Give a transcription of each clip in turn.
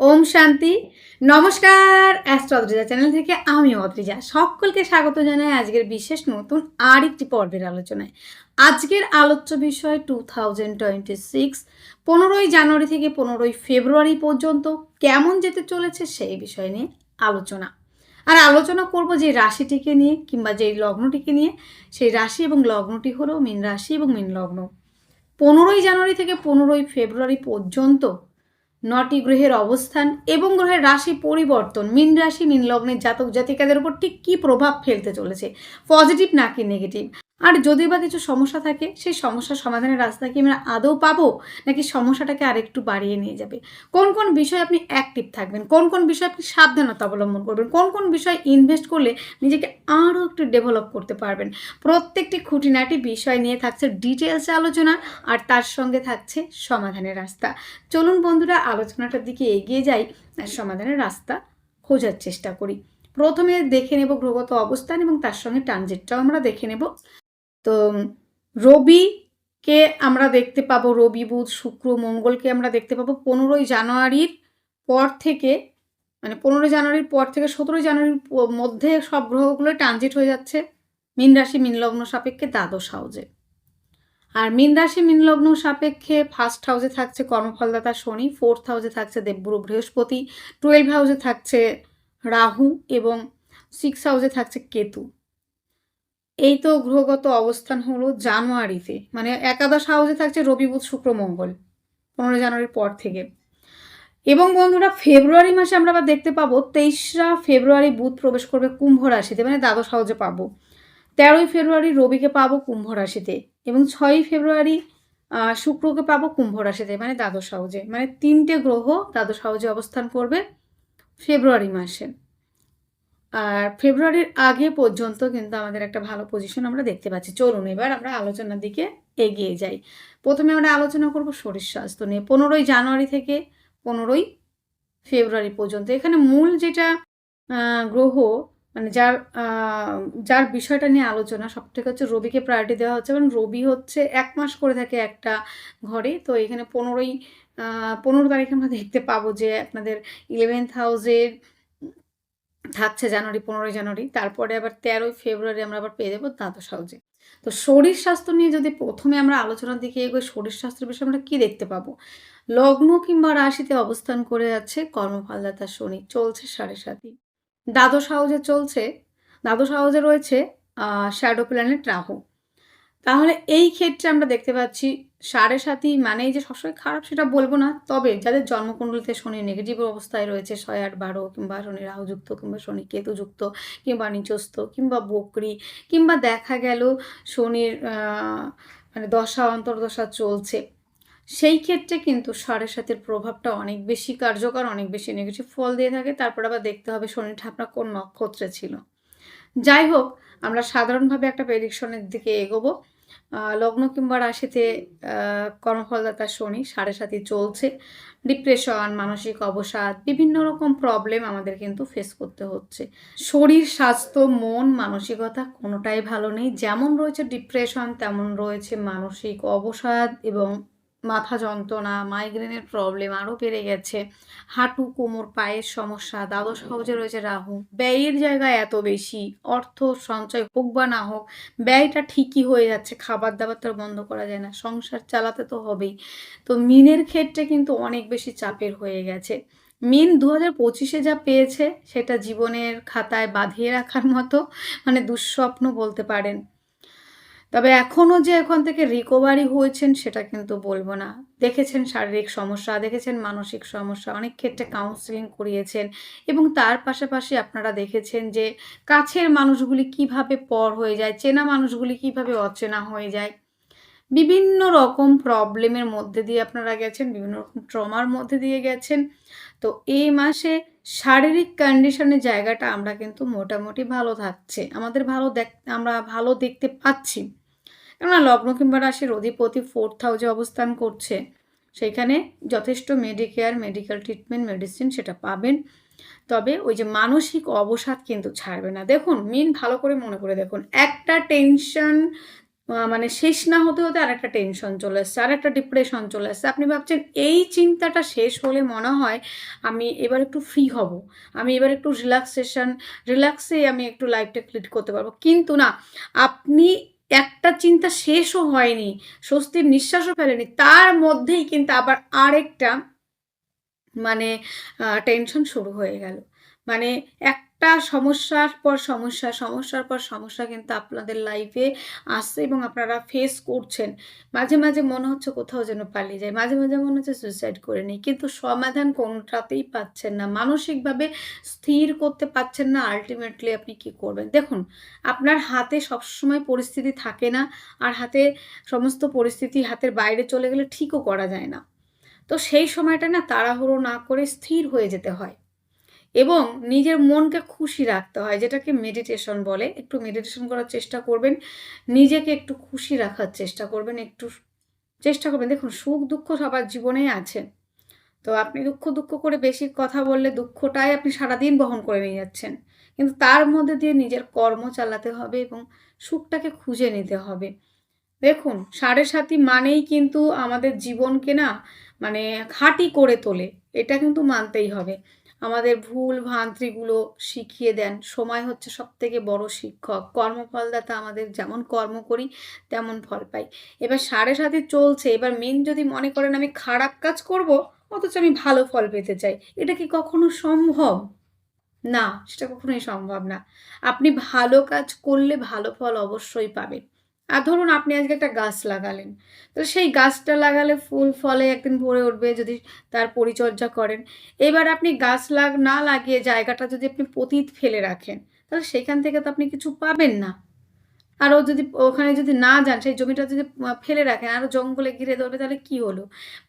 ওম শান্তি। নমস্কার astro Adrija channel থেকে আমি অদ্রিজা। সকলকে স্বাগত জানাই আজকের বিশেষ নতুন আর একটি পর্বের আলোচনায়। আজকের আলোচ্য বিষয় টু থাউজেন্ড টোয়েন্টি সিক্স পনেরোই জানুয়ারি থেকে পনেরোই ফেব্রুয়ারি পর্যন্ত কেমন যেতে চলেছে সেই বিষয় নিয়ে আলোচনা। আর আলোচনা করব যে রাশিটিকে নিয়ে কিংবা যেই লগ্নটিকে নিয়ে। সেই রাশি এবং লগ্নটি হলো মীন রাশি এবং মীন লগ্ন। পনেরোই জানুয়ারি থেকে পনেরোই ফেব্রুয়ারি পর্যন্ত নটি গ্রহের অবস্থান এবং গ্রহের রাশি পরিবর্তন। মিন রাশি, মিন লগ্নের জাতক জাতিকাদের উপর ঠিক কী প্রভাব ফেলতে চলেছে? পজিটিভ নাকি নেগেটিভ আর যদি বা কিছু সমস্যা থাকে, সেই সমস্যার সমাধানের রাস্তা কি আমরা আদৌ পাবো? নাকি সমস্যাটাকে আরেকটু বাড়িয়ে নিয়ে যাবে? কোন কোন বিষয়ে আপনি অ্যাক্টিভ থাকবেন? কোন কোন বিষয়ে আপনি সাবধানতা অবলম্বন করবেন? কোন কোন বিষয়ে ইনভেস্ট করলে নিজেকে আরও একটু ডেভেলপ করতে পারবেন? প্রত্যেকটি খুঁটিনাটি বিষয় নিয়ে থাকছে ডিটেলসে আলোচনা, আর তার সঙ্গে থাকছে সমাধানের রাস্তা। চলুন বন্ধুরা, আলোচনাটার দিকে এগিয়ে যাই আর সমাধানের রাস্তা খোঁজার চেষ্টা করি। প্রথমে দেখে নেব গ্রহগত অবস্থান এবং তার সঙ্গে ট্রানজিটটাও আমরা দেখে নেব। তো, রবিকে আমরা দেখতে পাবো, রবি, বুধ, শুক্র, মঙ্গলকে আমরা দেখতে পাবো পনেরোই জানুয়ারির পর থেকে মানে পনেরোই জানুয়ারির পর থেকে সতেরোই জানুয়ারির মধ্যে সব গ্রহগুলো ট্রানজিট হয়ে যাচ্ছে মীন রাশি সাপেক্ষে দ্বাদশ হাউজে আর মীন রাশি সাপেক্ষে ফার্স্ট হাউসে থাকছে কর্মফলদাতা শনি ফোর্থ হাউসে থাকছে দেবগুরু বৃহস্পতি টুয়েলভ হাউসে থাকছে রাহু এবং সিক্স হাউসে থাকছে কেতু। এই তো গ্রহগত অবস্থান হলো জানুয়ারিতে। মানে একাদশ হাউসে থাকছে রবি, বুধ, শুক্র, মঙ্গল, পনেরো জানুয়ারির পর থেকে। এবং বন্ধুরা, ফেব্রুয়ারি মাসে আমরা আবার দেখতে পাবো তেইশরা ফেব্রুয়ারি বুধ প্রবেশ করবে কুম্ভ রাশিতে মানে দ্বাদশ হাউসে পাবো। তেরোই ফেব্রুয়ারি রবিকে পাবো কুম্ভ রাশিতে এবং ছয়ই ফেব্রুয়ারি শুক্রকে পাবো কুম্ভ রাশিতে মানে দ্বাদশ হাউজে মানে তিনটে গ্রহ দ্বাদশ হাউজে অবস্থান করবে ফেব্রুয়ারি মাসে। আর ফেব্রুয়ারির আগে পর্যন্ত কিন্তু আমাদের একটা ভালো পজিশন আমরা দেখতে পাচ্ছি। চলুন এবার আমরা আলোচনার দিকে এগিয়ে যাই। প্রথমে আমরা আলোচনা করব শরীর স্বাস্থ্য নিয়ে। পনেরোই জানুয়ারি থেকে পনেরোই ফেব্রুয়ারি পর্যন্ত এখানে মূল যেটা গ্রহ মানে যার যার বিষয়টা নিয়ে আলোচনা সব থেকে হচ্ছে রবিকে প্রায়োরিটি দেওয়া হচ্ছে কারণ রবি হচ্ছে এক মাস করে থাকে একটা ঘরে। তো এখানে পনেরোই পনেরো তারিখে আমরা দেখতে পাবো যে আপনাদের ইলেভেন্থ হাউসের থাকছে জানুয়ারি, পনেরোই জানুয়ারি। তারপরে আবার তেরোই ফেব্রুয়ারি আমরা আবার পেয়ে যাব দ্বাদশ হাউজে। তো শরীর স্বাস্থ্য নিয়ে যদি প্রথমে আমরা আলোচনার দিকে এগোই, শরীর স্বাস্থ্যের বিষয়ে আমরা কী দেখতে পাবো? লগ্ন কিংবা রাশিতে অবস্থান করে যাচ্ছে কর্মফলদাতা শনি, চলছে সাড়ে সাতই। দ্বাদশ হাউজে চলছে, দ্বাদশ হাউজে রয়েছে শ্যাডো প্ল্যানেট রাহু। তাহলে এই ক্ষেত্রে আমরা দেখতে পাচ্ছি সাড়ে সাতই মানেই যে সবসময় খারাপ সেটা বলব না, তবে যাদের জন্মকুণ্ডলিতে শনি নেগেটিভ অবস্থায় রয়েছে, ছয়, আট, বারো কিংবা শনি রাহুযুক্ত কিংবা শনি কেতুযুক্ত কিংবা নিচস্থ কিংবা বকরি কিংবা দেখা গেল শনির মানে দশা, অন্তর্দশা চলছে, সেই ক্ষেত্রে কিন্তু সাড়ে সাতের প্রভাবটা অনেক বেশি কার্যকর, অনেক বেশি নেগেটিভ ফল দিয়ে থাকে। তারপর আবার দেখতে হবে শনি ঠাপনা কোন নক্ষত্রে ছিল। যাই হোক, আমরা সাধারণভাবে একটা প্রেডিকশনের দিকে এগোবো। লগ্ন কিংবা রাশিতে কর্মফলদাতা শনি সাড়ে সাথে চলছে। ডিপ্রেশন মানসিক অবসাদ, বিভিন্ন রকম প্রবলেম আমাদের কিন্তু ফেস করতে হচ্ছে। শরীর, স্বাস্থ্য, মন, মানসিকতা কোনোটাই ভালো নেই। যেমন রয়েছে ডিপ্রেশন তেমন রয়েছে মানসিক অবসাদ এবং মাথা যন্ত্রণা মাইগ্রেনের প্রবলেম আরও বেড়ে গেছে। হাঁটু, কোমর, পায়ের সমস্যা, দ্বাদশ হাউজে রয়েছে রাহু। ব্যয়ের জায়গায় এত বেশি, অর্থ সঞ্চয় হোক বা না হোক, ব্যয়টা ঠিকই হয়ে যাচ্ছে খাবার দাবার তো বন্ধ করা যায় না, সংসার চালাতে তো হবেই। তো মিনের ক্ষেত্রে কিন্তু অনেক বেশি চাপের হয়ে গেছে। মিন দু হাজার পঁচিশে যা পেয়েছে, সেটা জীবনের খাতায় বাঁধিয়ে রাখার মতো মানে দুঃস্বপ্ন বলতে পারেন। তবে এখনও যে এখান থেকে রিকভারি হয়েছেন সেটা কিন্তু বলব না। দেখেছেন শারীরিক সমস্যা, দেখেছেন মানসিক সমস্যা, অনেক ক্ষেত্রে কাউন্সিলিং করিয়েছেন এবং তার পাশাপাশি আপনারা দেখেছেন যে কাছের মানুষগুলি কীভাবে পর হয়ে যায়, চেনা মানুষগুলি কীভাবে অচেনা হয়ে যায়। বিভিন্ন রকম প্রবলেমের মধ্যে দিয়ে আপনারা গেছেন, বিভিন্ন রকম ট্রমার মধ্যে দিয়ে গেছেন। তো এই মাসে শারীরিক কন্ডিশনের জায়গাটা আমরা কিন্তু মোটামুটি ভালো থাকছে। আমাদের ভালো দেখ, আমরা ভালো দেখতে পাচ্ছি। কেননা লগ্ন কিংবা রাশির অধিপতি ফোর্থ হাউসে অবস্থান করছে। সেখানে যথেষ্ট মেডিকেয়ার মেডিকেল ট্রিটমেন্ট মেডিসিন সেটা পাবেন। তবে ওই যে মানসিক অবসাদ কিন্তু ছাড়বে না। দেখুন মিন ভালো করে মনে করে দেখুন। একটা টেনশন মানে শেষ না হতে হতে আর একটা টেনশন চলে আসছে আর একটা ডিপ্রেশন চলে আসছে। আপনি ভাবছেন, এই চিন্তাটা শেষ হলে মনে হয় আমি এবার একটু ফ্রি হব, আমি এবার একটু রিল্যাক্সেশন রিল্যাক্সে আমি একটু লাইফটা লিড করতে পারব। কিন্তু না, আপনি একটা চিন্তা শেষও হয়নি, স্বস্তির নিঃশ্বাসও ফেলেনি। তার মধ্যেই কিন্তু আবার আরেকটা মানে টেনশন শুরু হয়ে গেল। মানে একটা সমস্যার পর সমস্যা, সমস্যার পর সমস্যা কিন্তু আপনাদের লাইফে আসছে এবং আপনারা ফেস করছেন। মাঝে মাঝে মনে হচ্ছে কোথাও যেন পালিয়ে যায়, মাঝে মাঝে মনে হচ্ছে সুইসাইড করে নিই, কিন্তু সমাধান কোনটাতেই পাচ্ছেন না। মানসিকভাবে স্থির করতে পারছেন না আলটিমেটলি আপনি কি করবেন? দেখুন, আপনার হাতে সবসময় পরিস্থিতি থাকে না, আর হাতে সমস্ত পরিস্থিতি হাতের বাইরে চলে গেলে ঠিকও করা যায় না। তো সেই সময়টা না তাড়াহুড়ো না করে স্থির হয়ে যেতে হয়। এবং নিজের মনকে খুশি রাখতে হয়, যেটাকে মেডিটেশন বলে। একটু মেডিটেশন করার চেষ্টা করবেন, নিজেকে একটু খুশি রাখার চেষ্টা করবেন, একটু চেষ্টা করবেন। দেখুন, সুখ দুঃখ সবার জীবনেই আছে। তো আপনি দুঃখ দুঃখ করে বেশি কথা বললে দুঃখটাই আপনি সারাদিন বহন করে নিয়ে যাচ্ছেন। কিন্তু তার মধ্যে দিয়ে নিজের কর্ম চালাতে হবে এবং সুখটাকে খুঁজে নিতে হবে। দেখুন, সাড়ে সাথী মানেই কিন্তু আমাদের জীবনকে না মানে খাঁটি করে তোলে। এটা কিন্তু মানতেই হবে। আমাদের ভুল ভ্রান্তিগুলো শিখিয়ে দেন। সময় হচ্ছে সব থেকে বড় শিক্ষক। কর্মফলদাতা আমাদের যেমন কর্ম করি, তেমন ফল পাই। এবার সাড়ে সাথে চলছে। এবার মেন যদি মনে করেন আমি খারাপ কাজ করব, অথচ আমি ভালো ফল পেতে চাই, এটা কি কখনো সম্ভব? না, সেটা কখনোই সম্ভব না। আপনি ভালো কাজ করলে ভালো ফল অবশ্যই পাবেন। আর ধরুন আপনি আজকে একটা গাছ লাগালেন, তো সেই গাছটা লাগালে ফুল ফলে একদিন ভরে উঠবে যদি তার পরিচর্যা করেন। এবার আপনি গাছ লাগ, না লাগিয়ে জায়গাটা যদি আপনি পতিত ফেলে রাখেন, তাহলে সেখান থেকে তো আপনি কিছু পাবেন না। আরও যদি ওখানে যদি না যান, সেই জমিটা যদি ফেলে রাখেন আরও জঙ্গলে ঘিরে ধরবে, তাহলে কি হলো?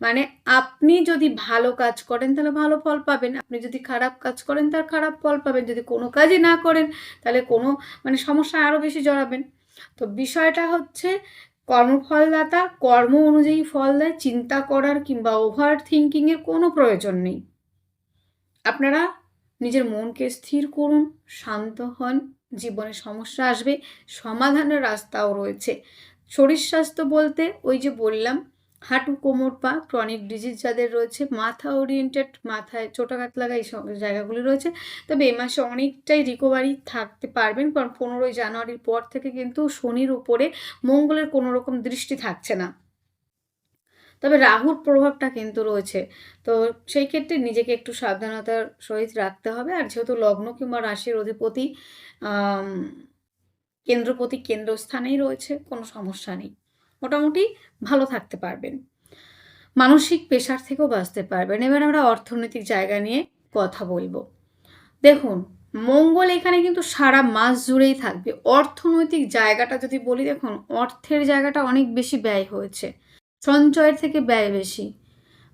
মানে আপনি যদি ভালো কাজ করেন, তাহলে ভালো ফল পাবেন। আপনি যদি খারাপ কাজ করেন, তার খারাপ ফল পাবেন। যদি কোনো কাজই না করেন, তাহলে কোনো মানে সমস্যা আরও বেশি জড়াবেন। তো বিষয়টা হচ্ছে কর্মফলদাতা কর্ম অনুযায়ী ফল দেয়, চিন্তা করার কিংবা ওভার থিঙ্কিংয়ের কোনো প্রয়োজন নেই। আপনারা নিজের মনকে স্থির করুন, শান্ত হন, জীবনে সমস্যা আসবে, সমাধানের রাস্তাও রয়েছে। শরীর স্বাস্থ্য বলতে ওই যে বললাম হাঁটু, কোমর, পা ক্রনিক ডিজিজ যাদের রয়েছে, মাথা ওরিয়েন্টেড মাথায় চোটাঘাত লাগা এই জায়গাগুলি রয়েছে। তবে এই মাসে অনেকটাই রিকভারি থাকতে পারবেন, কারণ পনেরোই জানুয়ারির পর থেকে কিন্তু শনির উপরে মঙ্গলের কোনো রকম দৃষ্টি থাকছে না। তবে রাহুর প্রভাবটা কিন্তু রয়েছে। তো সেই ক্ষেত্রে নিজেকে একটু সাবধানতার সহিত রাখতে হবে। আর যেহেতু লগ্ন কিংবা রাশির অধিপতি কেন্দ্রপতি কেন্দ্রস্থানেই রয়েছে, কোনো সমস্যা নেই। মোটামুটি ভালো থাকতে পারবেন। মানসিক পেশার থেকেও বাঁচতে পারবেন। এবার আমরা অর্থনৈতিক জায়গা নিয়ে কথা বলব। দেখুন, মঙ্গল এখানে কিন্তু সারা মাস জুড়েই থাকবে। অর্থনৈতিক জায়গাটা যদি বলি, দেখুন, অর্থের জায়গাটা অনেক বেশি ব্যয় হয়েছে। সঞ্চয়ের থেকে ব্যয় বেশি।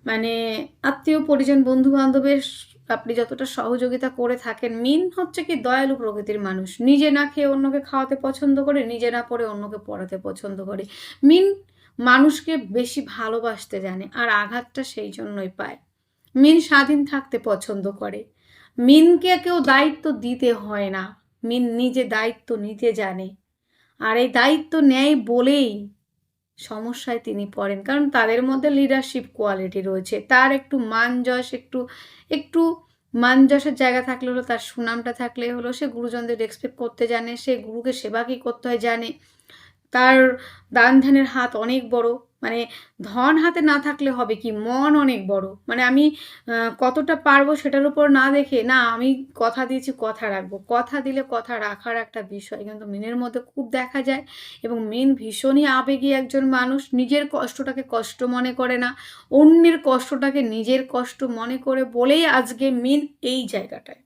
মানে আত্মীয় পরিজন বন্ধু বান্ধবের আপনি যতটা সহযোগিতা করে থাকেন মিন হচ্ছে কি দয়ালু প্রকৃতির মানুষ। নিজে না খেয়ে অন্যকে খাওয়াতে পছন্দ করে, নিজে না পড়ে অন্যকে পড়াতে পছন্দ করে। মিন মানুষকে বেশি ভালোবাসতে জানে আর আঘাতটা সেই জন্যই পায়। মিন স্বাধীন থাকতে পছন্দ করে। মিনকে কেউ দায়িত্ব দিতে হয় না। মিন নিজে দায়িত্ব নিতে জানে। আর এই দায়িত্ব নেয় বলেই সমস্যায় তিনি পড়েন। কারণ তাদের মধ্যে লিডারশিপ কোয়ালিটি রয়েছে। তার একটু মান যশ, একটু একটু মান যশের জায়গা থাকলে হলো, তার সুনামটা থাকলে হলো, সে গুরুজনদের রেসপেক্ট করতে জানে, সে গুরুকে সেবা কী করতে হয় জানে। তার দান ধ্যানের হাত অনেক বড়। মানে ধন হাতে না থাকলে হবে কি? মন অনেক বড়। মানে আমি কতটা পারব সেটার উপর না দেখে, না, আমি কথা দিয়েছি, কথা রাখব। কথা দিলে, কথা রাখার একটা বিষয়। কিন্তু মিনের মধ্যে খুব দেখা যায় এবং মিন ভীষণই আবেগী একজন মানুষ। নিজের কষ্টটাকে কষ্ট মনে করে না। অন্যের কষ্টটাকে নিজের কষ্ট মনে করে বলেই আজকে মিন এই জায়গাটায়।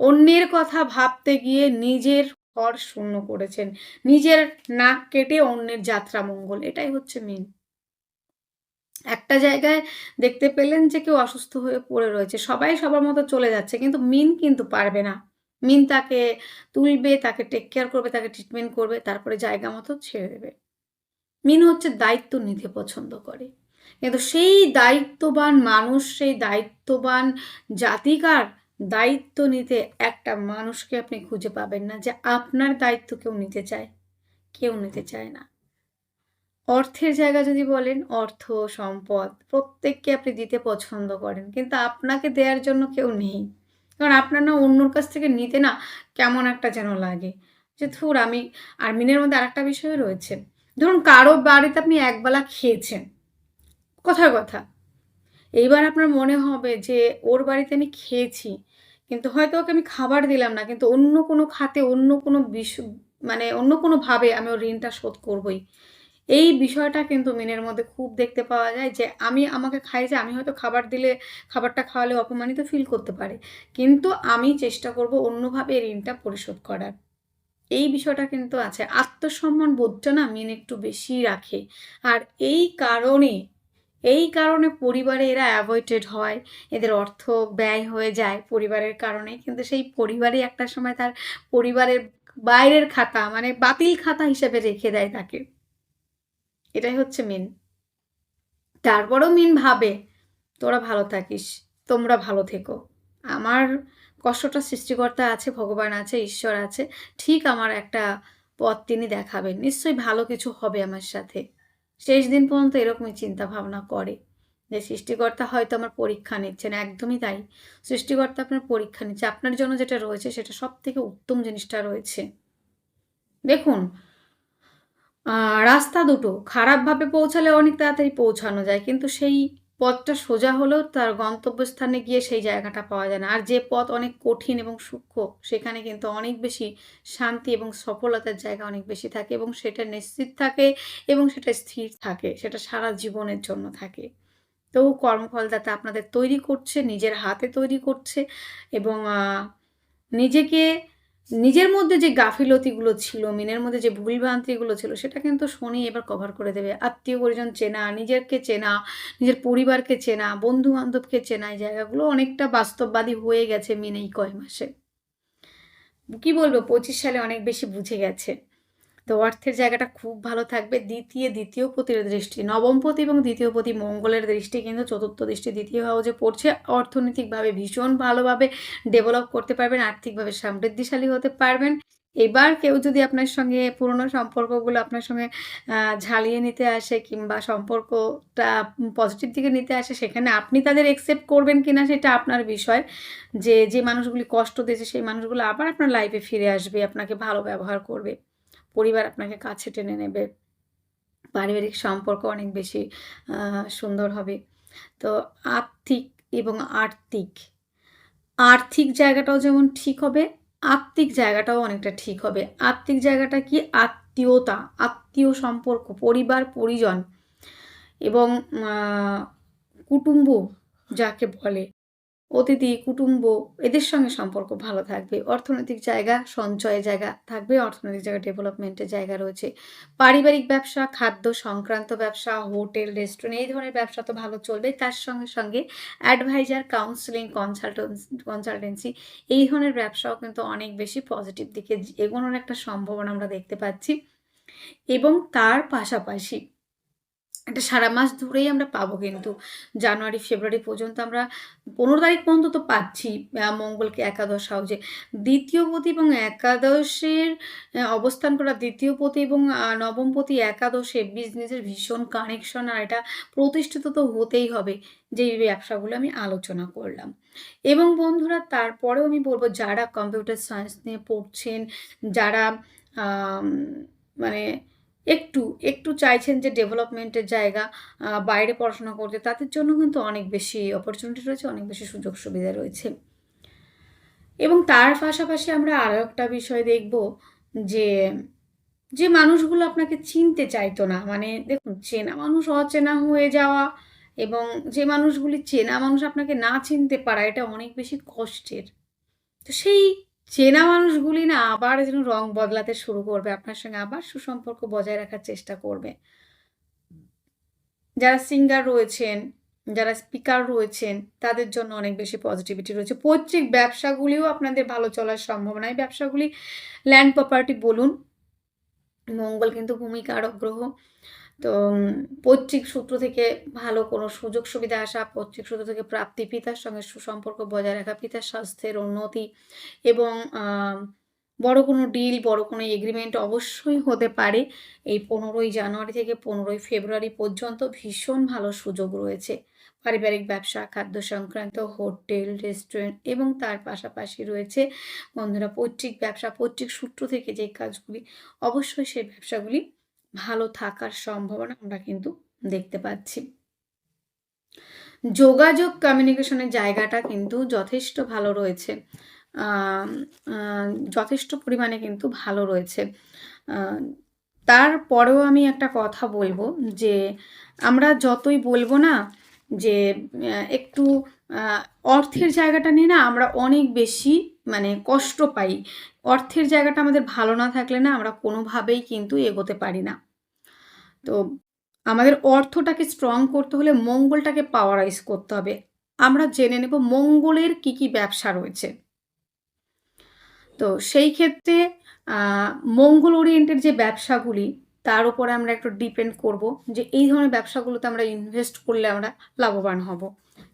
অন্যের কথা ভাবতে গিয়ে নিজের ঘর শূন্য করেছেন। নিজের নাক কেটে অন্যের যাত্রা মঙ্গল, এটাই হচ্ছে মেন একটা জায়গায় দেখতে পেলেন যে কেউ অসুস্থ হয়ে পড়ে রয়েছে, সবাই সবার মতো চলে যাচ্ছে, কিন্তু মিন কিন্তু পারবে না। মিন তাকে তুলবে, তাকে টেক কেয়ার করবে, তাকে ট্রিটমেন্ট করবে, তারপরে জায়গা মতো ছেড়ে দেবে। মিন হচ্ছে দায়িত্ব নিতে পছন্দ করে। কিন্তু সেই দায়িত্ববান মানুষ, সেই দায়িত্ববান জাতিকার দায়িত্ব নিতে একটা মানুষকে আপনি খুঁজে পাবেন না যে আপনার দায়িত্ব কেউ নিতে চায়, কেউ নিতে চায় না। অর্থের জায়গা যদি বলেন, অর্থ, সম্পদ, প্রত্যেককে আপনি দিতে পছন্দ করেন, কিন্তু আপনাকে দেওয়ার জন্য কেউ নেই। কারণ আপনার না অন্যর কাছ থেকে নিতে না কেমন একটা যেন লাগে। যে ধুর, আমি আর মিনের মধ্যে আরেকটা বিষয় রয়েছে। ধরুন, কারও বাড়িতে আপনি একবেলা খেয়েছেন, কথার কথা। এইবার আপনার মনে হবে যে, ওর বাড়িতে আমি খেয়েছি, কিন্তু হয়তো ওকে আমি খাবার দিলাম না, কিন্তু অন্য কোনো খাতে, অন্য কোনো বিষ মানে অন্য কোনোভাবে আমি ওর ঋণটা শোধ করবই। এই বিষয়টা কিন্তু মিনের মধ্যে খুব দেখতে পাওয়া যায় যে, আমি আমাকে খাইছে আমি হয়তো খাবার দিলে, খাবারটা খাওয়ালে অপমানিত ফিল করতে পারে, কিন্তু আমি চেষ্টা করব অন্যভাবে ঋণটা পরিশোধ করার। এই বিষয়টা কিন্তু আছে। আত্মসম্মান বোধটা না মিন একটু বেশি রাখে। আর এই কারণে এই কারণে পরিবারে এরা অ্যাভয়েডেড হয়। এদের অর্থ ব্যয় হয়ে যায় পরিবারের কারণে। কিন্তু সেই পরিবারে একটা সময় তার পরিবারের বাইরের খাতা মানে বাতিল খাতা হিসেবে রেখে দেয় তাকে। এটাই হচ্ছে মেন তারপরও মেন ভাবে, তোরা ভালো থাকিস, তোমরা ভালো থেকো। আমার কষ্টটা সৃষ্টিকর্তা আছে, ভগবান আছে, ঈশ্বর আছে। ঠিক আমার একটা পথ তিনি দেখাবেন। নিশ্চয়ই ভালো কিছু হবে আমার সাথে। শেষ দিন পর্যন্ত এরকমই চিন্তা ভাবনা করে যে সৃষ্টিকর্তা হয়তো আমার পরীক্ষা নিচ্ছেন, একদমই তাই। সৃষ্টিকর্তা আপনার পরীক্ষা নিচ্ছে, আপনার জন্য যেটা রয়েছে সেটা সব থেকে উত্তম জিনিসটা রয়েছে। দেখুন রাস্তা দুটো, খারাপভাবে পৌঁছালে অনেক তাড়াতাড়ি পৌঁছানো যায়, কিন্তু সেই পথটা সোজা হলেও তার গন্তব্যস্থানে গিয়ে সেই জায়গাটা পাওয়া যায় না। আর যে পথ অনেক কঠিন এবং সূক্ষ্ম, সেখানে কিন্তু অনেক বেশি শান্তি এবং সফলতার জায়গা অনেক বেশি থাকে এবং সেটা নিশ্চিত থাকে এবং সেটা স্থির থাকে, সেটা সারা জীবনের জন্য থাকে। তো কর্মফলদাতা আপনাদের তৈরি করছে, নিজের হাতে তৈরি করছে এবং নিজেকে নিজের মধ্যে যে গাফিলতিগুলো ছিল, মিনের মধ্যে যে ভুলভ্রান্তিগুলো ছিল, সেটা কিন্তু শনি এবার কভার করে দেবে। আত্মীয় পরিজন চেনা, নিজেরকে চেনা, নিজের পরিবারকে চেনা বন্ধু বান্ধবকে চেনা, এই জায়গাগুলো অনেকটা বাস্তববাদী হয়ে গেছে মিন এই কয় মাসে। কি বলব, পঁচিশ সালে অনেক বেশি বুঝে গেছে। তো অর্থের জায়গাটা খুব ভালো থাকবে। দ্বিতীয় দ্বিতীয় পতির দৃষ্টি। নবম পতি এবং দ্বিতীয় পতি মঙ্গলের দৃষ্টি কিন্তু চতুর্থ দৃষ্টি, দ্বিতীয় হাউজে পড়ছে। অর্থনৈতিকভাবে ভীষণ ভালোভাবে ডেভেলপ করতে পারবেন, আর্থিকভাবে সমৃদ্ধিশালী হতে পারবেন। এবার কেউ যদি আপনার সঙ্গে পুরনো সম্পর্কগুলো আপনার সঙ্গে ঝালিয়ে নিতে আসে কিংবা সম্পর্কটা পজিটিভ দিকে নিতে আসে, সেখানে আপনি তাদের একসেপ্ট করবেন কিনা সেটা আপনার বিষয়। যে যে মানুষগুলি কষ্ট দিয়েছে, সেই মানুষগুলো আবার আপনার লাইফে ফিরে আসবে, আপনাকে ভালো ব্যবহার করবে। পরিবার আপনাকে কাছে টেনে নেবে। পারিবারিক সম্পর্ক অনেক বেশি সুন্দর হবে। তো আর্থিক এবং আর্থিক আর্থিক জায়গাটাও যেমন ঠিক হবে, আত্মিক জায়গাটাও অনেকটা ঠিক হবে। আত্মিক জায়গাটা কি? আত্মীয়তা, আত্মীয় সম্পর্ক, পরিবার, পরিজন এবং কুটুম্ব যাকে বলে। অতিথি, কুটুম্ব, এদের সঙ্গে সম্পর্ক ভালো থাকবে। অর্থনৈতিক জায়গা, সঞ্চয়ের জায়গা থাকবে, অর্থনৈতিক জায়গা, ডেভেলপমেন্টের জায়গা রয়েছে। পারিবারিক ব্যবসা, খাদ্য সংক্রান্ত ব্যবসা, হোটেল, রেস্টুরেন্ট, এই ধরনের ব্যবসা তো ভালো চলবে। তার সঙ্গে সঙ্গে অ্যাডভাইজার, কাউন্সিলিং, কনসালটেন্সি কনসালটেন্সি, এই ধরনের ব্যবসাও কিন্তু অনেক বেশি পজিটিভ দিকে এগোনোর একটা সম্ভাবনা আমরা দেখতে পাচ্ছি। এবং তার পাশাপাশি এটা সারা মাস ধরেই আমরা পাবো কিন্তু জানুয়ারি, ফেব্রুয়ারি পর্যন্ত আমরা পনেরো তারিখ পর্যন্ত তো পাচ্ছি মঙ্গলকে একাদশ হাউজে দ্বিতীয় পতি এবং একাদশের অবস্থান করা দ্বিতীয় পতি এবং নবম পতি একাদশে বিজনেসের ভীষণ কানেকশন আর এটা প্রতিষ্ঠিত তো হতেই হবে, যে ব্যবসাগুলো আমি আলোচনা করলাম। এবং বন্ধুরা, তারপরেও আমি বলব, যারা কম্পিউটার সায়েন্স নিয়ে পড়ছেন, যারা মানে একটু একটু চাইছেন যে ডেভেলপমেন্টের জায়গা বাইরে পড়াশোনা করতে, তাদের জন্য কিন্তু অনেক বেশি অপরচুনিটি রয়েছে, অনেক বেশি সুযোগ সুবিধা রয়েছে। এবং তার পাশাপাশি আমরা আরও একটা বিষয় দেখব যে যে মানুষগুলো আপনাকে চিনতে চাইতো না মানে দেখুন, চেনা মানুষ, অচেনা হয়ে যাওয়া এবং যে মানুষগুলি চেনা মানুষ আপনাকে না চিনতে পারা, এটা অনেক বেশি কষ্টের। তো সেই চেনা মানুষগুলি না আবার যেন রং বদলাতে শুরু করবে, আপনার সঙ্গে আবার সুসম্পর্ক বজায় রাখার চেষ্টা করবে। যারা সিঙ্গার রয়েছেন, যারা স্পিকার রয়েছেন, তাদের জন্য অনেক বেশি পজিটিভিটি রয়েছে। পৈতৃক ব্যবসাগুলিও আপনাদের ভালো চলার সম্ভাবনা। এই ব্যবসাগুলি ল্যান্ড প্রপার্টি বলুন, মঙ্গল কিন্তু ভূমিকারক গ্রহ তো পৈতৃক সূত্র থেকে ভালো কোনো সুযোগ সুবিধা আসা, পৈতৃক সূত্র থেকে প্রাপ্তি পিতার সঙ্গে সুসম্পর্ক বজায় রাখা, পিতার স্বাস্থ্যের উন্নতি এবং বড় কোনো ডিল বড় কোনো এগ্রিমেন্ট অবশ্যই হতে পারে। এই পনেরোই জানুয়ারি থেকে পনেরোই ফেব্রুয়ারি পর্যন্ত ভীষণ ভালো সুযোগ রয়েছে। পারিবারিক ব্যবসা, খাদ্য সংক্রান্ত, হোটেল রেস্টুরেন্ট এবং তার পাশাপাশি রয়েছে, বন্ধুরা, পৈতৃক ব্যবসা, পৈতৃক সূত্র থেকে যে কাজগুলি, অবশ্যই সেই ব্যবসাগুলি ভালো থাকার সম্ভাবনা আমরা কিন্তু দেখতে পাচ্ছি। যোগাযোগ কমিউনিকেশনের জায়গাটা কিন্তু যথেষ্ট ভালো রয়েছে। যথেষ্ট পরিমাণে কিন্তু ভালো রয়েছে। তারপরেও আমি একটা কথা বলব যে, আমরা যতই বলব না যে একটু অর্থের জায়গাটা নিয়ে না আমরা অনেক বেশি মানে কষ্ট পাই। অর্থের জায়গাটা আমাদের ভালো না থাকলে না আমরা কোনোভাবেই কিন্তু এগোতে পারি না। তো আমাদের অর্থটাকে স্ট্রং করতে হলে মঙ্গলটাকে পাওয়ারাইজ করতে হবে। আমরা জেনে নেব মঙ্গলের কি কি ব্যবসা রয়েছে। তো সেই ক্ষেত্রে মঙ্গল ওরিয়েন্টেড যে ব্যবসাগুলি, তার উপরে আমরা একটু ডিপেন্ড করব যে এই ধরনের ব্যবসাগুলোতে আমরা ইনভেস্ট করলে আমরা লাভবান হব।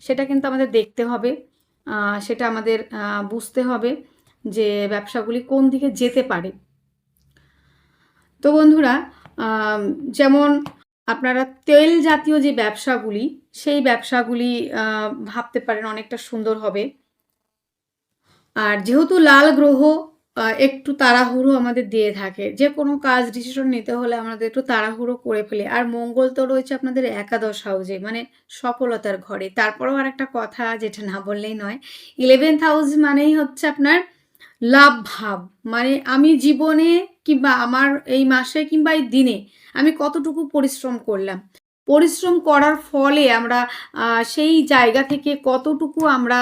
সেটা কিন্তু আমাদের দেখতে হবে। সেটা আমাদের বুঝতে হবে যে ব্যবসাগুলি কোন দিকে যেতে পারে। তো বন্ধুরা যেমন আপনারা তেল জাতীয় যে ব্যবসাগুলি, সেই ব্যবসাগুলি ভাবতে পারেন অনেকটা সুন্দর হবে। আর যেহেতু লাল গ্রহ একটু তাড়াহুড়ো আমাদের দিয়ে থাকে। যে কোনো কাজ ডিসিশন নিতে হলে আমাদের একটু তাড়াহুড়ো করে ফেলে। আর মঙ্গল তো রয়েছে আপনাদের একাদশ হাউসে মানে সফলতার ঘরে। তারপরেও আর একটা কথা যেটা না বললেই নয় ইলেভেন্থ হাউস মানেই হচ্ছে আপনার লাভ ভাব। মানে আমি জীবনে কিংবা আমার এই মাসে কিংবা এই দিনে আমি কতটুকু পরিশ্রম করলাম। পরিশ্রম করার ফলে আমরা সেই জায়গা থেকে কতটুকু আমরা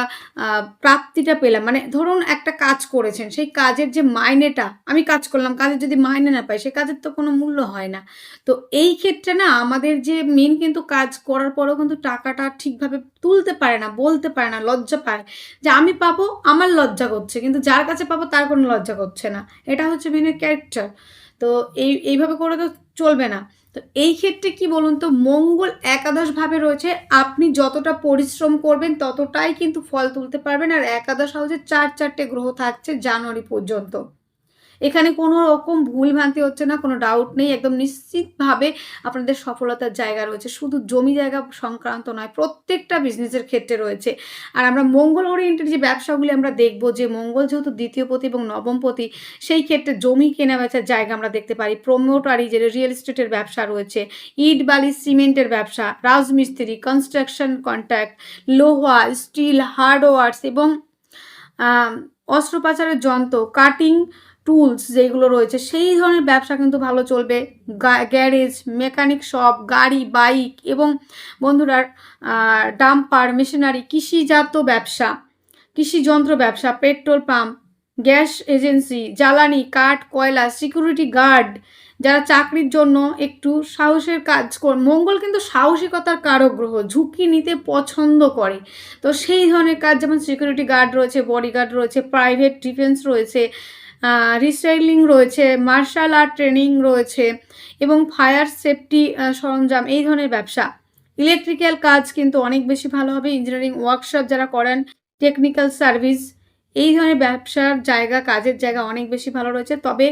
প্রাপ্তিটা পেলাম। মানে ধরুন একটা কাজ করেছেন, সেই কাজের যে মাইনেটা, আমি কাজ করলাম, কাজের যদি মাইনে না পাই, সে কাজের তো কোনো মূল্য হয় না। তো এই ক্ষেত্রে না, আমাদের যে মেন কিন্তু কাজ করার পরেও কিন্তু টাকাটা ঠিকভাবে তুলতে পারে না, বলতে পারে না, লজ্জা পায়। যে আমি পাবো, আমার লজ্জা করছে, কিন্তু যার কাছে পাবো, তার কোনো লজ্জা করছে না। এটা হচ্ছে মেনের ক্যারেক্টার তো এই, এইভাবে করে তো চলবে না। তো এই ক্ষেত্রে কি বলুন তো, মঙ্গল একাদশভাবে রয়েছে, আপনি যতটা পরিশ্রম করবেন ততটাই কিন্তু ফল তুলতে পারবেন, আর একাদশ হাউসে চার চারটে গ্রহ থাকছে জানুয়ারি পর্যন্ত। এখানে কোনো রকম ভুল ভ্রান্তি হচ্ছে না, কোনো ডাউট নেই, একদম নিশ্চিতভাবে আপনাদের সফলতার জায়গা রয়েছে। শুধু জমি জায়গা সংক্রান্ত নয়, প্রত্যেকটা বিজনেসের ক্ষেত্রে রয়েছে। আর আমরা মঙ্গল ওরিয়েন্টেড যে ব্যবসাগুলি আমরা দেখব, যে মঙ্গল যেহেতু দ্বিতীয় পতি এবং নবম পতি, সেই ক্ষেত্রে জমি কেনা বেচার জায়গা আমরা দেখতে পারি। প্রমোটারি যে রিয়েল এস্টেটের ব্যবসা রয়েছে, ইট বালি সিমেন্টের ব্যবসা, রাজমিস্ত্রি কনস্ট্রাকশন কন্ট্রাক্ট লোহা স্টিল হার্ডওয়ার্স এবং অস্ত্রোপচারের যন্ত্র কাটিং টুলস যেগুলো রয়েছে, সেই ধরনের ব্যবসা কিন্তু ভালো চলবে। গ্যারেজ মেকানিক শপ গাড়ি বাইক এবং বন্ধুরা ডাম্পার মেশিনারি কৃষিজাত ব্যবসা কৃষি যন্ত্র ব্যবসা পেট্রোল পাম্প গ্যাস এজেন্সি জ্বালানি, কাঠ, কয়লা সিকিউরিটি গার্ড যারা চাকরির জন্য একটু সাহসের কাজ কর, মঙ্গল কিন্তু সাহসিকতার কারক গ্রহ, ঝুঁকি নিতে পছন্দ করে। তো সেই ধরনের কাজ যেমন সিকিউরিটি গার্ড রয়েছে বডিগার্ড রয়েছে প্রাইভেট ডিফেন্স রয়েছে রিসাইক্লিং রয়েছে মার্শাল আর্ট ট্রেনিং রয়েছে এবং ফায়ার সেফটি সরঞ্জাম, এই ধরনের ব্যবসা। ইলেকট্রিক্যাল কাজ কিন্তু অনেক বেশি ভালো হবে ইঞ্জিনিয়ারিং ওয়ার্কশপ যারা করেন টেকনিক্যাল সার্ভিস এই ধরনের ব্যবসার জায়গা, কাজের জায়গা অনেক বেশি ভালো রয়েছে। তবে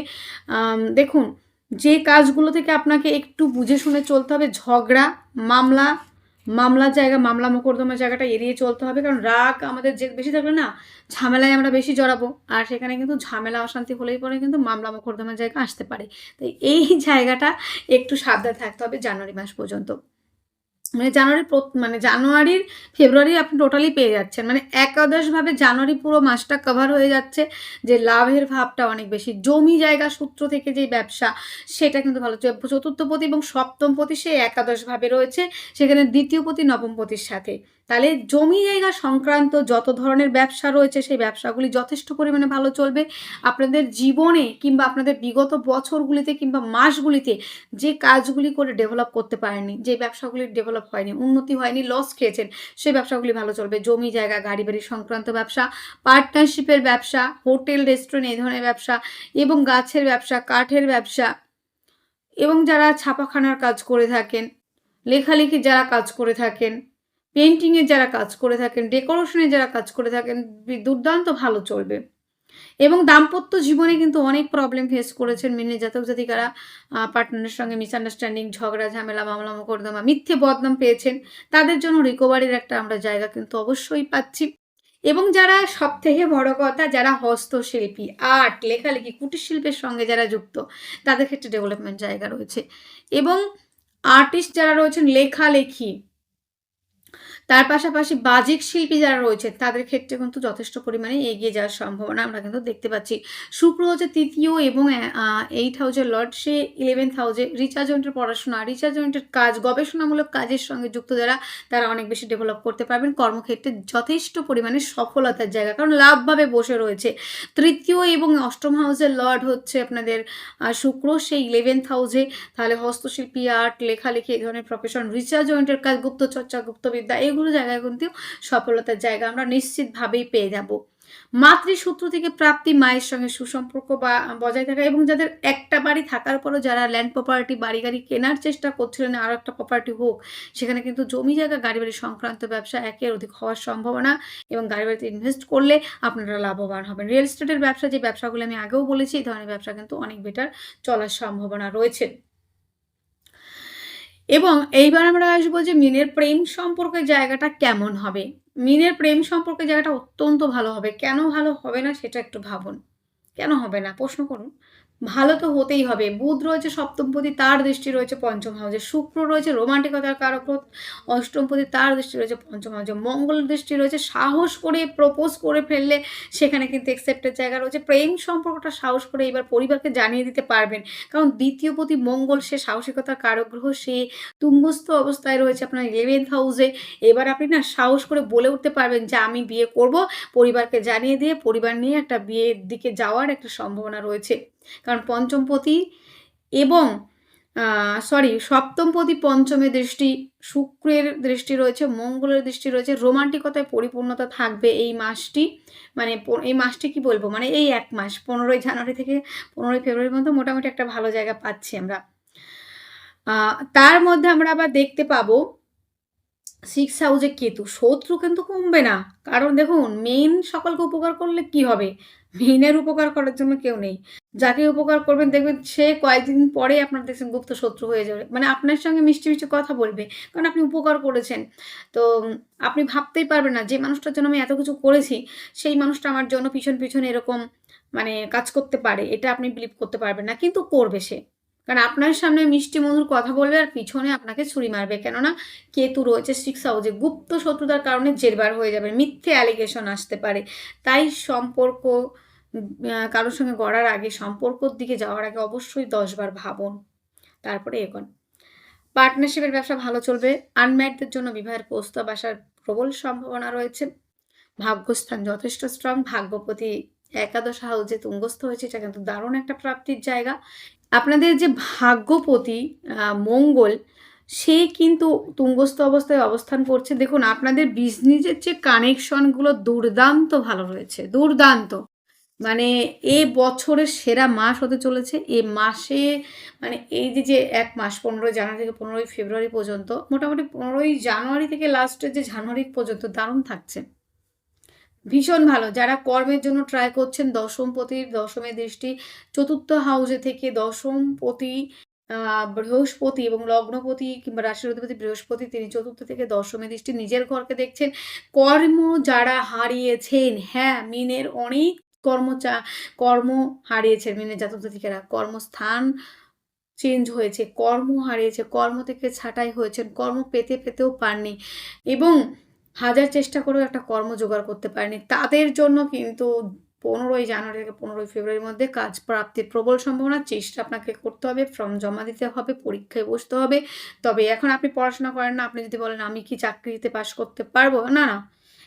দেখুন, যে কাজগুলো থেকে আপনাকে একটু বুঝে শুনে চলতে হবে, ঝগড়া, মামলা মামলার জায়গা, মামলা মোকদ্দমার জায়গাটা এড়িয়ে চলতে হবে। কারণ রাগ আমাদের যে বেশি থাকলে না, ঝামেলায় আমরা বেশি জড়াবো। আর সেখানে কিন্তু ঝামেলা, অশান্তি হলেই পরে কিন্তু মামলা মোকদ্দমার জায়গা আসতে পারে। তো এই জায়গাটা একটু সাবধানে থাকতে হবে জানুয়ারি মাস পর্যন্ত। মানে জানুয়ারির প্রত- মানে জানুয়ারির ফেব্রুয়ারি আপনি টোটালি পেয়ে যাচ্ছেন। মানে একাদশভাবে জানুয়ারি পুরো মাসটা কভার হয়ে যাচ্ছে যে লাভের ভাবটা অনেক বেশি। জমি জায়গা সূত্র থেকে যে ব্যবসা, সেটা কিন্তু ভালো। চতুর্থপতি এবং সপ্তমপতি সে একাদশভাবে রয়েছে। সেখানে দ্বিতীয়পতি, নবমপতির সাথে। তাহলে জমি জায়গা সংক্রান্ত যত ধরনের ব্যবসা রয়েছে, সেই ব্যবসাগুলি যথেষ্ট পরিমাণে ভালো চলবে। আপনাদের জীবনে কিংবা আপনাদের বিগত বছরগুলিতে কিংবা মাসগুলিতে যে কাজগুলি করে ডেভেলপ করতে পারেননি, যে ব্যবসাগুলি ডেভেলপ হয়নি, উন্নতি হয়নি লস খেয়েছেন সেই ব্যবসাগুলি ভালো চলবে। জমি জায়গা গাড়ি বাড়ি সংক্রান্ত ব্যবসা পার্টনারশিপের ব্যবসা হোটেল রেস্টুরেন্ট এই ধরনের ব্যবসা এবং গাছের ব্যবসা, কাঠের ব্যবসা এবং যারা ছাপাখানার কাজ করে থাকেন, লেখালেখি যারা কাজ করে থাকেন পেন্টিংয়ের যারা কাজ করে থাকেন ডেকোরেশনের যারা কাজ করে থাকেন দুর্দান্ত ভালো চলবে। এবং দাম্পত্য জীবনে কিন্তু অনেক প্রবলেম ফেস করেছেন মিনি জাতক জাতিকারা পার্টনারের সঙ্গে মিসআন্ডারস্ট্যান্ডিং ঝগড়া, ঝামেলা মামলা মোকদ্দমা মিথ্যে বদনাম পেয়েছেন। তাদের জন্য রিকভারির একটা আমরা জায়গা কিন্তু অবশ্যই পাচ্ছি। এবং যারা সব থেকে বড় কথা, যারা হস্তশিল্পী আর্ট লেখালেখি কুটির শিল্পের সঙ্গে যারা যুক্ত, তাদের ক্ষেত্রে ডেভেলপমেন্ট জায়গা রয়েছে। এবং আর্টিস্ট যারা রয়েছেন, লেখালেখি তার পাশাপাশি বাজিক শিল্পী যারা রয়েছে, তাদের ক্ষেত্রে কিন্তু যথেষ্ট পরিমাণে এগিয়ে যাওয়ার সম্ভাবনা আমরা কিন্তু দেখতে পাচ্ছি। শুক্র হচ্ছে তৃতীয় এবং এইট হাউজের লর্ড সে ইলেভেন্থ হাউজে রিচার্জমেন্টের পড়াশোনা। রিচার্জ রিচার্জমেন্টের কাজ, গবেষণামূলক কাজের সঙ্গে যুক্ত যারা, তারা অনেক বেশি ডেভেলপ করতে পারবেন। কর্মক্ষেত্রে যথেষ্ট পরিমাণে সফলতার জায়গা, কারণ লাভভাবে বসে রয়েছে। তৃতীয় এবং অষ্টম হাউসের লর্ড হচ্ছে আপনাদের শুক্র, সেই ইলেভেন্থ হাউসে তাহলে হস্তশিল্পী আর্ট লেখালেখি এই ধরনের প্রফেশন রিচার্জ রিচার্জমেন্টের কাজ, গুপ্তচর্চা, গুপ্তবিদ্যা এগুলো জায়গায় কিন্তু সফলতার জায়গা আমরা নিশ্চিতভাবেই পেয়ে যাব। মাতৃসূত্র থেকে প্রাপ্তি, মায়ের সঙ্গে সুসম্পর্ক বা বজায় থাকা এবং যাদের একটা বাড়ি থাকার পরও যারা ল্যান্ড প্রপার্টি বাড়ি গাড়ি কেনার চেষ্টা করছিলেন, আরও একটা প্রপার্টি হোক, সেখানে কিন্তু জমি জায়গা গাড়ি বাড়ি সংক্রান্ত ব্যবসা একের অধিক হওয়ার সম্ভাবনা এবং গাড়ি বাড়িতে ইনভেস্ট করলে আপনারা লাভবান হবেন। রিয়েল এস্টেটের ব্যবসা, যে ব্যবসাগুলো আমি আগেও বলেছি, এই ধরনের ব্যবসা কিন্তু অনেক বেটার চলার সম্ভাবনা রয়েছে। এবং এইবার আমরা আসব যে মিনের প্রেম সম্পর্কে জায়গাটা কেমন হবে। মিনের প্রেম সম্পর্কে জায়গাটা অত্যন্ত ভালো হবে। কেন ভালো হবে না সেটা একটু ভাবুন। কেন হবে না? প্রশ্ন করুন। ভালো তো হতেই হবে। বুধ রয়েছে সপ্তমপতি তার দৃষ্টি রয়েছে পঞ্চম হাউজে। শুক্র রয়েছে রোমান্টিকতার কারক অষ্টমপতি তার দৃষ্টি রয়েছে পঞ্চম হাউজে। মঙ্গল দৃষ্টি রয়েছে সাহস করে প্রপোজ করে ফেললে সেখানে কিন্তু অ্যাকসেপ্টের জায়গা রয়েছে। প্রেম সম্পর্কটা সাহস করে এবার পরিবারকে জানিয়ে দিতে পারবেন। কারণ দ্বিতীয় পতি মঙ্গল, সে সাহসিকতার কারক গ্রহ সে তুঙ্গস্থ অবস্থায় রয়েছে আপনার ইলেভেন্থ হাউসে এবার আপনি না সাহস করে বলে উঠতে পারবেন যে, আমি বিয়ে করব। পরিবারকে জানিয়ে দিয়ে পরিবার নিয়ে একটা বিয়ের দিকে যাওয়ার একটা সম্ভাবনা রয়েছে। কারণ পঞ্চমপতি এবং সরি সপ্তমপতি পঞ্চমের দৃষ্টি, শুক্রের দৃষ্টি রয়েছে, মঙ্গলের দৃষ্টি রয়েছে, রোমান্টিকতায় পরিপূর্ণতা থাকবে এই মাসটি। মানে এই মাসটি কি বলব? মানে এই এক মাস, পনেরোই জানুয়ারি থেকে পনেরোই ফেব্রুয়ারি মধ্যে মোটামুটি একটা ভালো জায়গা পাচ্ছি আমরা। তার মধ্যে আমরা আবার দেখতে পাবো সিক্স হাউজে কেতু, শত্রু কিন্তু কমবে না। কারণ দেখুন মেইন সকলকে উপকার করলে কি হবে? মেইনের উপকার করার জন্য কেউ নেই। যাকে উপকার করবেন, দেখবেন সে কয়েকদিন পরে আপনার দেখছেন গুপ্ত শত্রু হয়ে যাবে। মানে আপনার সঙ্গে মিষ্টি মিষ্টি কথা বলবে, কারণ আপনি উপকার করেছেন। তো আপনি ভাবতেই পারবেন না, যে মানুষটার জন্য আমি এত কিছু করেছি, সেই মানুষটা আমার জন্য পিছন পিছন এরকম মানে কাজ করতে পারে, এটা আপনি বিলিভ করতে পারবেন না, কিন্তু করবে সে। কারণ আপনার সামনে মিষ্টি মধুর কথা বলবে আর পিছনে আপনাকে ছুরি মারবে, কেননা কেতু রয়েছে সিক্স হাউজে গুপ্ত শত্রুতার কারণে জেরবার হয়ে যাবে, মিথ্যে অ্যালিগেশন আসতে পারে। তাই সম্পর্ক কারোর সঙ্গে গড়ার আগে সম্পর্কর দিকে যাওয়ার আগে অবশ্যই দশবার ভাবুন। তারপরে এখন পার্টনারশিপের ব্যবসা ভালো চলবে। আনম্যারিডদের জন্য বিবাহের প্রস্তাব আসার প্রবল সম্ভাবনা রয়েছে। ভাগ্যস্থান যথেষ্ট স্ট্রং ভাগ্যপতি একাদশ হাউজে তুঙ্গস্থ হয়েছে, এটা কিন্তু দারুণ একটা প্রাপ্তির জায়গা। আপনাদের যে ভাগ্যপতি মঙ্গল, সে কিন্তু তুঙ্গস্থ অবস্থায় অবস্থান করছে। দেখুন, আপনাদের বিজনেসের যে কানেকশনগুলো দুর্দান্ত ভালো রয়েছে। দুর্দান্ত। মানে এ বছরের সেরা মাস হতে চলেছে। এ মাসে মানে এই যে যে এক মাস, পনেরোই জানুয়ারি থেকে পনেরোই ফেব্রুয়ারি পর্যন্ত, মোটামুটি পনেরোই জানুয়ারি থেকে লাস্টের যে জানুয়ারি পর্যন্ত দারুণ থাকছে। ভীষণ ভালো। যারা কর্মের জন্য ট্রাই করছেন দশমপতির দশমের দৃষ্টি, চতুর্থ হাউসে থেকে দশমপতি বৃহস্পতি এবং লগ্নপতি কিংবা রাশির অধিপতি বৃহস্পতি, তিনি চতুর্থ থেকে দশমী দৃষ্টি নিজের ঘরকে দেখছেন। কর্ম যারা হারিয়েছেন হ্যাঁ মিনের অনেক কর্মচা, কর্ম হারিয়েছেন মিনের জাতক জাতিকেরা কর্মস্থান চেঞ্জ হয়েছে, কর্ম হারিয়েছে, কর্ম থেকে ছাঁটাই হয়েছেন, কর্ম পেতে পেতেও পাননি এবং হাজার চেষ্টা করেও একটা কর্ম জোগাড় করতে পারেনি। তাদের জন্য কিন্তু পনেরোই জানুয়ারি থেকে পনেরোই ফেব্রুয়ারির মধ্যে কাজ প্রাপ্তির প্রবল সম্ভাবনা, চেষ্টা আপনাকে করতে হবে ফর্ম জমা দিতে হবে, পরীক্ষায় বসতে হবে। তবে এখন আপনি পড়াশোনা করেন না, আপনি যদি বলেন আমি কি চাকরিতে পাশ করতে পারব? না না,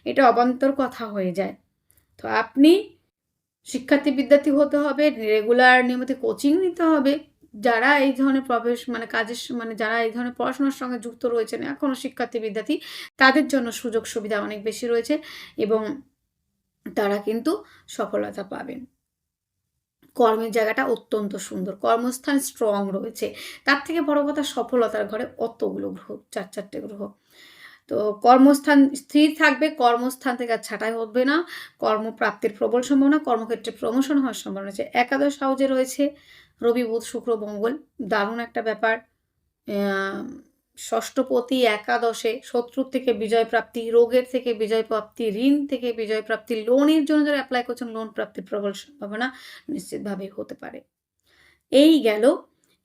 এটা অবান্তর কথা হয়ে যায়। তো আপনি শিক্ষার্থী বিদ্যার্থী হতে হবে রেগুলার নিয়মিত কোচিং নিতে হবে। যারা এই ধরনের প্রবেশ মানে কাজের মানে যারা এই ধরনের পড়াশোনার সঙ্গে যুক্ত রয়েছেন এখনও শিক্ষার্থী বিদ্যার্থী তাদের জন্য সুযোগ সুবিধা অনেক বেশি রয়েছে এবং তারা কিন্তু সফলতা পাবেন। কর্মের জায়গাটা অত্যন্ত সুন্দর, কর্মস্থান স্ট্রং রয়েছে। তার থেকে বড় কথা সফলতার ঘরে অতগুলো গ্রহ, চার চারটে গ্রহ। তো কর্মস্থান স্থির থাকবে, কর্মস্থান থেকে আর ছাঁটাই হবে না। কর্মপ্রাপ্তির প্রবল সম্ভাবনা, কর্মক্ষেত্রে প্রমোশন হওয়ার সম্ভাবনা আছে একাদশ হাউজে রয়েছে, রবি, বুধ, শুক্র, মঙ্গল। দারুণ একটা ব্যাপার। ষষ্ঠপতি একাদশে শত্রুর থেকে বিজয় প্রাপ্তি, রোগের থেকে বিজয় প্রাপ্তি, ঋণ থেকে বিজয় প্রাপ্তি লোনের জন্য যারা অ্যাপ্লাই করছেন লোন প্রাপ্তির প্রবল সম্ভাবনা নিশ্চিতভাবেই হতে পারে। এই গেল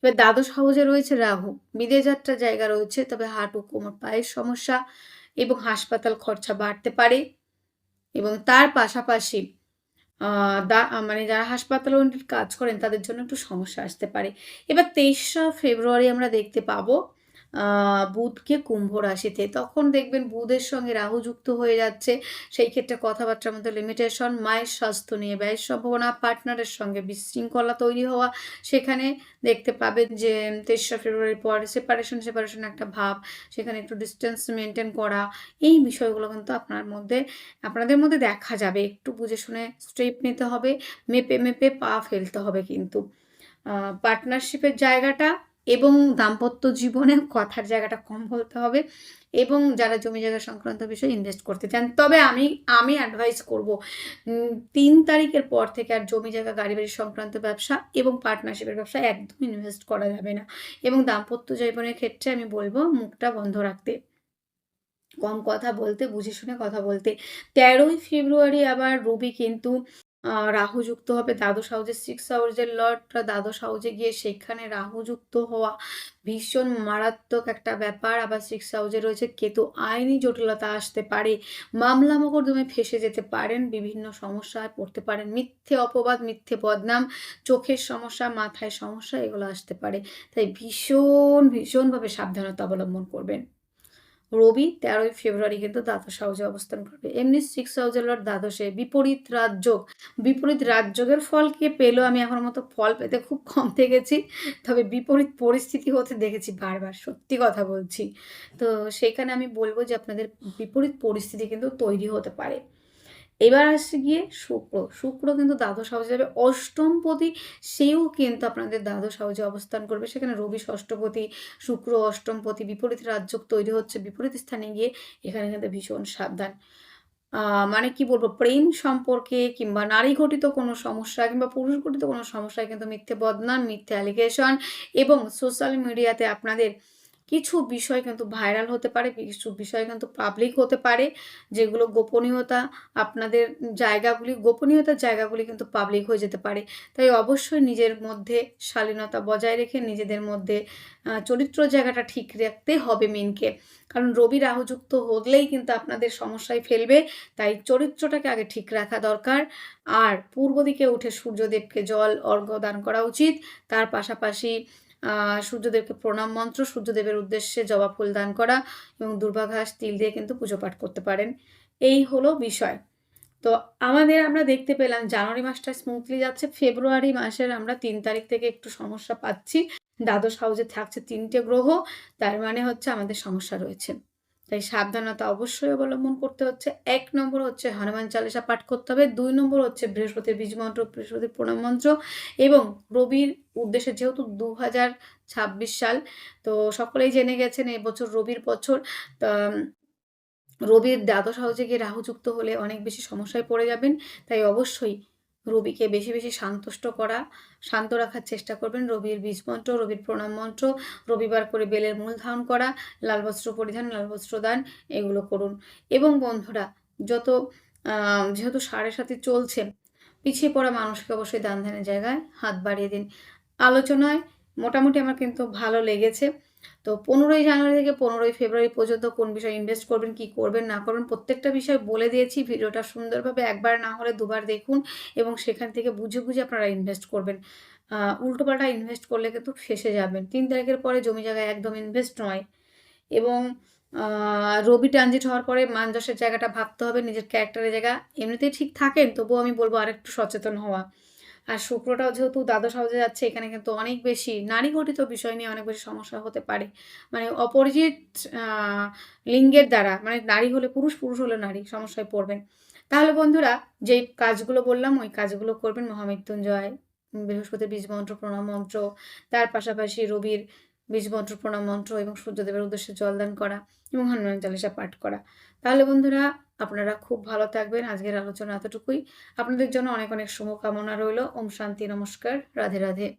এবার দ্বাদশ হাউজে রয়েছে রাহু। বিদেশ যাত্রার জায়গা রয়েছে, তবে হাঁটু, কোমর, পায়ের সমস্যা এবং হাসপাতাল খরচা বাড়তে পারে এবং তার পাশাপাশি মানে যারা হাসপাতাল কাজ করেন, তাদের জন্য একটু সমস্যা আসতে পারে। এবার তেইশা ফেব্রুয়ারি আমরা দেখতে পাবো বুধকে কুম্ভ রাশিতে। তখন দেখবেন বুধের সঙ্গে রাহু যুক্ত হয়ে যাচ্ছে। সেই ক্ষেত্রে কথাবার্তার মধ্যে লিমিটেশন মায়ের স্বাস্থ্য নিয়ে ব্যয়ের সম্ভাবনা পার্টনারের সঙ্গে বিশৃঙ্খলা তৈরি হওয়া। সেখানে দেখতে পাবেন যে, তেসরা ফেব্রুয়ারির পর সেপারেশন সেপারেশন একটা ভাব। সেখানে একটু ডিস্টেন্স মেনটেন করা। এই বিষয়গুলো কিন্তু আপনার মধ্যে, আপনাদের মধ্যে দেখা যাবে। একটু বুঝে শুনে স্টেপ নিতে হবে। মেপে মেপে পা ফেলতে হবে কিন্তু। পার্টনারশিপের জায়গাটা এবং দাম্পত্য জীবনে কথার জায়গাটা কম বলতে হবে এবং যারা জমি জায়গা সংক্রান্ত বিষয়ে ইনভেস্ট করতে চান, তবে আমি আমি অ্যাডভাইস করব তিন তারিখের পর থেকে আর জমি জায়গা, গাড়ি বাড়ি সংক্রান্ত ব্যবসা এবং পার্টনারশিপের ব্যবসা একদম ইনভেস্ট করা যাবে না। এবং দাম্পত্য জীবনের ক্ষেত্রে আমি বলব, মুখটা বন্ধ রাখতে। কম কথা বলতে, বুঝে শুনে কথা বলতে। তেরোই ফেব্রুয়ারি আবার রবি কিন্তু রাহু যুক্ত হবে, দ্বাদশ হাউজে সিক্স হাউজের লর্ডরা দ্বাদশ হাউজে গিয়ে সেখানে রাহু যুক্ত হওয়া ভীষণ মারাত্মক একটা ব্যাপার। আবার সিক্স হাউজে রয়েছে কেতু, আইনি জটিলতা আসতে পারে, মামলা মোকদ্দমে ফেসে যেতে পারেন, বিভিন্ন সমস্যায় পড়তে পারেন, মিথ্যে অপবাদ, মিথ্যে বদনাম, চোখের সমস্যা, মাথায় সমস্যা, এগুলো আসতে পারে। তাই ভীষণ, ভীষণভাবে সাবধানতা অবলম্বন করবেন। রবি তেরোই ফেব্রুয়ারি কিন্তু দ্বাদশ হাউসে অবস্থান করবে। এমনি সিক্স হাউসের লর্ড দ্বাদশে বিপরীত রাজযোগ। বিপরীত রাজযোগের ফল কে পেল? আমি এখন মতো ফল পেতে খুব কম দেখেছি, তবে বিপরীত পরিস্থিতি হতে দেখেছি বারবার, সত্যি কথা বলছি। তো সেখানে আমি বলব যে আপনাদের বিপরীত পরিস্থিতি কিন্তু তৈরি হতে পারে। এবার আসছে গিয়ে শুক্র। শুক্র কিন্তু দ্বাদশ হাউসে যাবে। অষ্টমপতি সেও কিন্তু আপনাদের দ্বাদশ হাউসে অবস্থান করবে। সেখানে রবি ষষ্ঠপতি শুক্র অষ্টমপতি বিপরীত রাজ্য তৈরি হচ্ছে। বিপরীত স্থানে গিয়ে এখানে কিন্তু ভীষণ সাবধান। মানে কি বলব, প্রেম সম্পর্কে কিংবা নারী ঘটিত কোনো সমস্যা কিংবা পুরুষ ঘটিত কোনো সমস্যায় কিন্তু মিথ্যে বদনাম, মিথ্যে অ্যালিগেশন এবং সোশ্যাল মিডিয়াতে আপনাদের কিছু বিষয় কিন্তু ভাইরাল হতে পারে, কিছু বিষয় কিন্তু পাবলিক হতে পারে, যেগুলো গোপনীয়তা আপনাদের জায়গাগুলি, গোপনীয়তার জায়গাগুলি কিন্তু পাবলিক হয়ে যেতে পারে। তাই অবশ্যই নিজের মধ্যে শালীনতা বজায় রেখে নিজেদের মধ্যে চরিত্র জায়গাটা ঠিক রাখতে হবে মেনকে কারণ রবি রাহুযুক্ত হলেই কিন্তু আপনাদের সমস্যায় ফেলবে, তাই চরিত্রটাকে আগে ঠিক রাখা দরকার। আর পূর্ব দিকে উঠে সূর্যদেবকে জল, অর্ঘ্য দান করা উচিত। তার পাশাপাশি সূর্যদেবকে প্রণাম মন্ত্র, সূর্যদেবের উদ্দেশ্যে জবা ফুল দান করা এবং দুর্ভাঘাস তিল দিয়ে কিন্তু পুজো পাঠ করতে পারেন। এই হলো বিষয়। তো আমাদের আমরা দেখতে পেলাম, জানুয়ারি মাসটা স্মুথলি যাচ্ছে। ফেব্রুয়ারি মাসের আমরা তিন তারিখ থেকে একটু সমস্যা পাচ্ছি। দ্বাদশ হাউজে থাকছে তিনটে গ্রহ, তার মানে হচ্ছে আমাদের সমস্যা রয়েছে। তাই সাবধানতা অবশ্যই অবলম্বন করতে হচ্ছে। এক নম্বর হচ্ছে হনুমান চালিসা পাঠ করতে হবে। দুই নম্বর হচ্ছে বৃহস্পতির বীজ মন্ত্র, বৃহস্পতির প্রণাম মন্ত্র এবং রবির উদ্দেশ্যে যেহেতু দু হাজার ছাব্বিশ সাল, তো সকলেই জেনে গেছেন এবছর রবির বছর। রবির দ্বাদশ হাউসে গিয়ে রাহু যুক্ত হলে অনেক বেশি সমস্যায় পড়ে যাবেন। তাই অবশ্যই রবিকে বেশি বেশি শান্তষ্ট করা, শান্ত রাখার চেষ্টা করবেন। রবির বীজ মন্ত্র, রবির প্রণাম মন্ত্র, রবিবার করে বেলের মূল ধারণ করা, লাল বস্ত্র পরিধান, লাল বস্ত্র দান, এগুলো করুন। এবং বন্ধুরা, যত যেহেতু সাড়ে সাথে চলছে, পিছিয়ে পড়া মানুষকে অবশ্যই দান ধ্যানের জায়গায় হাত বাড়িয়ে দিন। আলোচনায় মোটামুটি আমার কিন্তু ভালো লেগেছে। তো পনেরোই জানুয়ারি থেকে পনেরোই ফেব্রুয়ারি পর্যন্ত কোন বিষয়ে ইনভেস্ট করবেন, কি করবেন, না করবেন, প্রত্যেকটা বিষয় বলে দিয়েছি। ভিডিওটা সুন্দরভাবে একবার না হলে দুবার দেখুন এবং সেখান থেকে বুঝে বুঝে আপনারা ইনভেস্ট করবেন। উল্টোপাল্টা ইনভেস্ট করলে কিন্তু ফেসে যাবেন। তিন তারিখের পরে জমি জায়গায় একদম ইনভেস্ট নয় এবং রবি ট্রানজিট হওয়ার পরে মানযশের জায়গাটা ভাবতে হবে, নিজের ক্যারেক্টারের জায়গা। এমনিতেই ঠিক থাকেন, তবুও আমি বলব আরেকটু সচেতন হওয়া। আর শুক্রটাও যেহেতু দ্বাদশ হাউসে যাচ্ছে, এখানে কিন্তু অনেক বেশি নারী ঘটিত বিষয় নিয়ে অনেক বেশি সমস্যা হতে পারে। মানে অপরিচিত লিঙ্গের দ্বারা মানে নারী হলে পুরুষ পুরুষ হলে নারী সমস্যায় পড়বেন। তাহলে বন্ধুরা, যেই কাজগুলো বললাম, ওই কাজগুলো করবেন মহামৃত্যুঞ্জয় বৃহস্পতির বীজ মন্ত্র, প্রণাম মন্ত্র, তার পাশাপাশি রবির বীজ মন্ত্র, প্রণাম মন্ত্র এবং সূর্যদেবের উদ্দেশ্যে জলদান করা এবং হনুমান চালিসা পাঠ করা। তাহলে বন্ধুরা আপনারা খুব ভালো থাকবেন। আজকের আলোচনা এতটুকুই। আপনাদের জন্য অনেক অনেক শুভকামনা রইল। ওম শান্তি, নমস্কার। রাধে রাধে।